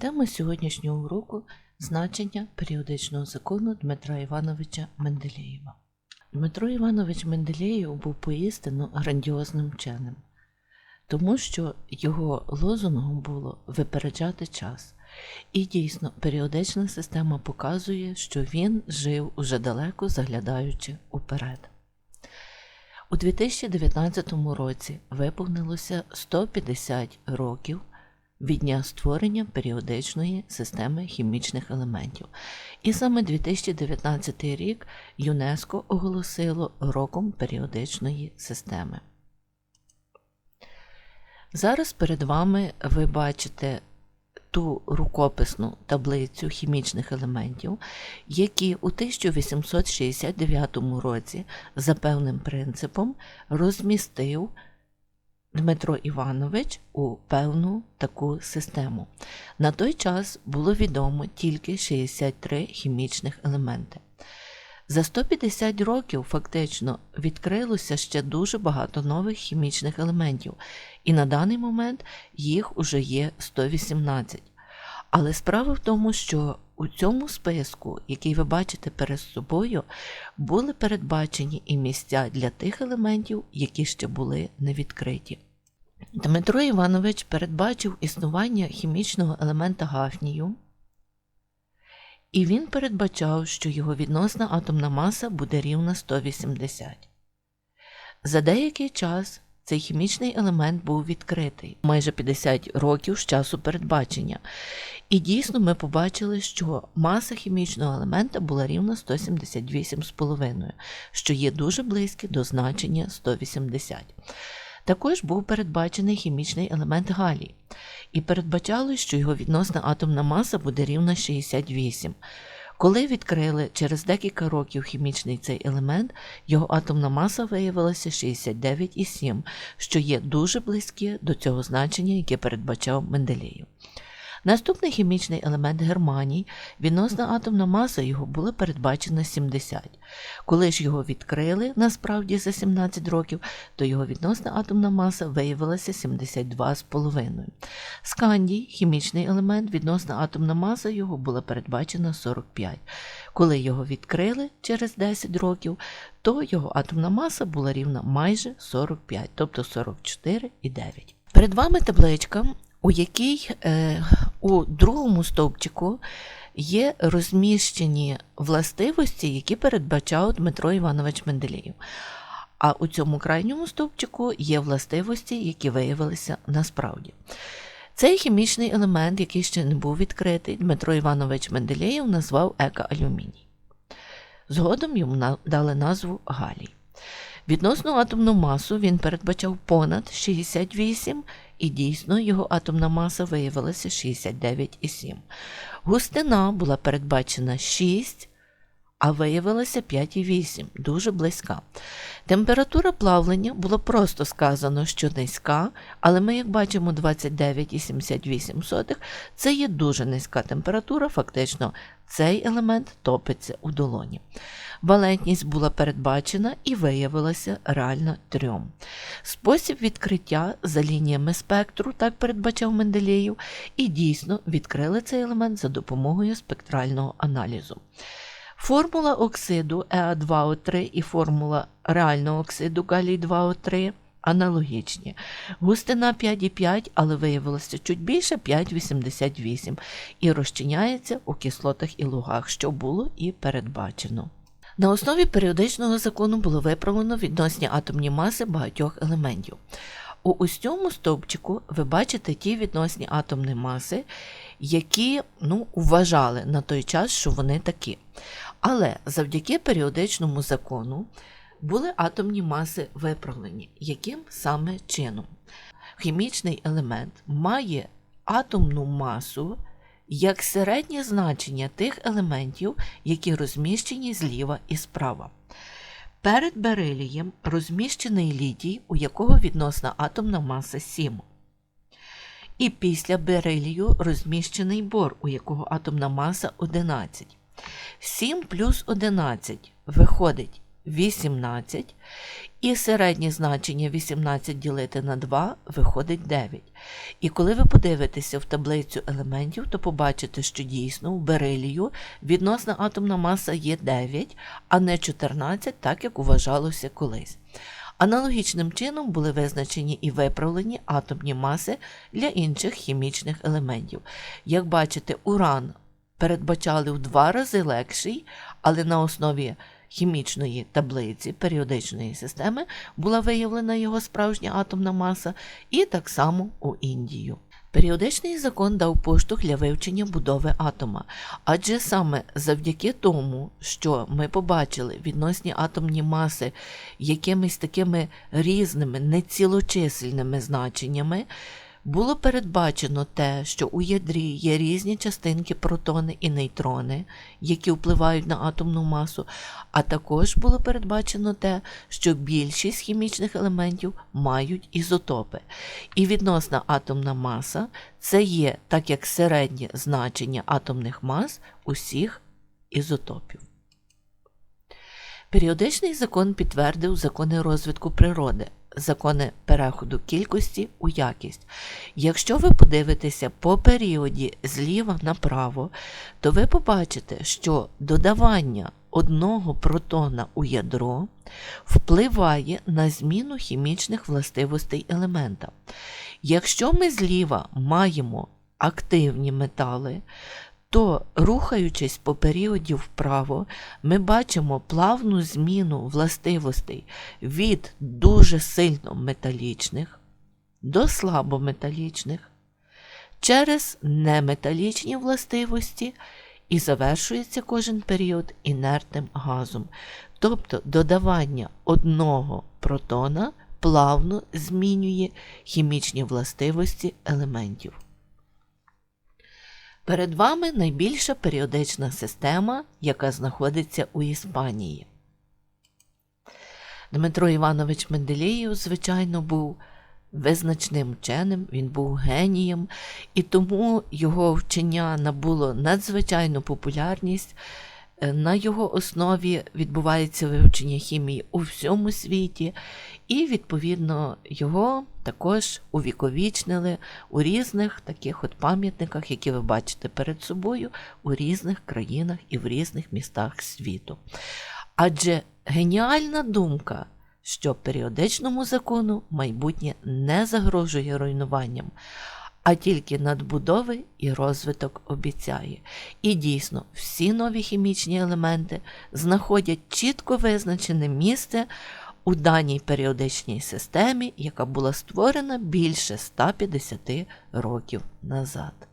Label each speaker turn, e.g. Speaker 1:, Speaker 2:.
Speaker 1: Тема сьогоднішнього уроку значення періодичного закону Дмитра Івановича Менделєєва. Дмитро Іванович Менделєєв був поістину грандіозним вченим, тому що його лозунгом було випереджати час. І дійсно, періодична система показує, що він жив уже далеко заглядаючи уперед. У 2019 році виповнилося 150 років від дня створення періодичної системи хімічних елементів. І саме 2019 рік ЮНЕСКО оголосило роком періодичної системи. Зараз перед вами ви бачите ту рукописну таблицю хімічних елементів, які у 1869 році за певним принципом розмістив Дмитро Іванович у певну таку систему. На той час було відомо тільки 63 хімічних елементи. За 150 років фактично відкрилося ще дуже багато нових хімічних елементів, і на даний момент їх уже є 118. Але справа в тому, що у цьому списку, який ви бачите перед собою, були передбачені і місця для тих елементів, які ще були не відкриті. Дмитро Іванович передбачив існування хімічного елемента гафнію, і він передбачав, що його відносна атомна маса буде рівна 180. За деякий час цей хімічний елемент був відкритий майже 50 років з часу передбачення. І дійсно ми побачили, що маса хімічного елемента була рівна 178,5, що є дуже близьке до значення 180. Також був передбачений хімічний елемент галій, і передбачалось, що його відносна атомна маса буде рівна 68. Коли відкрили через декілька років хімічний цей елемент, його атомна маса виявилася 69,7, що є дуже близьке до цього значення, яке передбачав Менделєєв. Наступний хімічний елемент германій, відносна атомна маса його була передбачена 70. Коли ж його відкрили насправді за 17 років, то його відносна атомна маса виявилася 72,5. Скандій, хімічний елемент, відносна атомна маса його була передбачена 45. Коли його відкрили через 10 років, то його атомна маса була рівна майже 45, тобто 44,9. Перед вами табличка у якій е, у другому стовпчику є розміщені властивості, які передбачав Дмитро Іванович Менделєєв. А у цьому крайньому стовпчику є властивості, які виявилися насправді. Цей хімічний елемент, який ще не був відкритий, Дмитро Іванович Менделєєв назвав екоалюміній. Згодом йому дали назву Галій. Відносно атомну масу він передбачав понад 68 і дійсно його атомна маса виявилася 69,7. Густина була передбачена 6, а виявилася 5,8, дуже близька. Температура плавлення було просто сказано, що низька, але ми, як бачимо, 29,78 це є дуже низька температура, фактично цей елемент топиться у долоні. Валентність була передбачена і виявилася реально трьом. Спосіб відкриття за лініями спектру, так передбачав Менделєєв, і дійсно відкрили цей елемент за допомогою спектрального аналізу. Формула оксиду ЕА2О3 і формула реального оксиду галій-2О3 аналогічні. Густина 5,5, але виявилося чуть більше 5,88 і розчиняється у кислотах і лугах, що було і передбачено. На основі періодичного закону було виправлено відносні атомні маси багатьох елементів. У ось цьому стовпчику ви бачите ті відносні атомні маси, які ну, вважали на той час, що вони такі. Але завдяки періодичному закону були атомні маси виправлені. Яким саме чином? Хімічний елемент має атомну масу як середнє значення тих елементів, які розміщені зліва і справа. Перед берилієм розміщений літій, у якого відносна атомна маса 7. І після берилію розміщений бор, у якого атомна маса 11. 7 плюс 11 виходить 18, і середнє значення 18 ділити на 2 виходить 9. І коли ви подивитеся в таблицю елементів, то побачите, що дійсно у берилію відносна атомна маса є 9, а не 14, так як вважалося колись. Аналогічним чином були визначені і виправлені атомні маси для інших хімічних елементів. Як бачите, уран передбачали в два рази легший, але на основі хімічної таблиці періодичної системи була виявлена його справжня атомна маса, і так само у Індію. Періодичний закон дав поштовх для вивчення будови атома, адже саме завдяки тому, що ми побачили відносні атомні маси якимись такими різними нецілочисельними значеннями, було передбачено те, що у ядрі є різні частинки протони і нейтрони, які впливають на атомну масу, а також було передбачено те, що більшість хімічних елементів мають ізотопи. І відносна атомна маса це є так як середнє значення атомних мас усіх ізотопів. Періодичний закон підтвердив закони розвитку природи, закони переходу кількості у якість. Якщо ви подивитеся по періоді зліва направо, то ви побачите, що додавання одного протона у ядро впливає на зміну хімічних властивостей елемента. Якщо ми зліва маємо активні метали, то, рухаючись по періоді вправо, ми бачимо плавну зміну властивостей від дуже сильно металічних до слабометалічних через неметалічні властивості і завершується кожен період інертним газом. Тобто додавання одного протона плавно змінює хімічні властивості елементів. Перед вами найбільша періодична система, яка знаходиться у Іспанії. Дмитро Іванович Менделєєв, звичайно, був визначним вченим, він був генієм, і тому його вчення набуло надзвичайну популярність. На його основі відбувається вивчення хімії у всьому світі, і, відповідно, його також увіковічнили у різних таких от пам'ятниках, які ви бачите перед собою, у різних країнах і в різних містах світу. Адже геніальна думка, що періодичному закону майбутнє не загрожує руйнуванням а тільки надбудови і розвиток обіцяє. І дійсно, всі нові хімічні елементи знаходять чітко визначене місце у даній періодичній системі, яка була створена більше 150 років назад.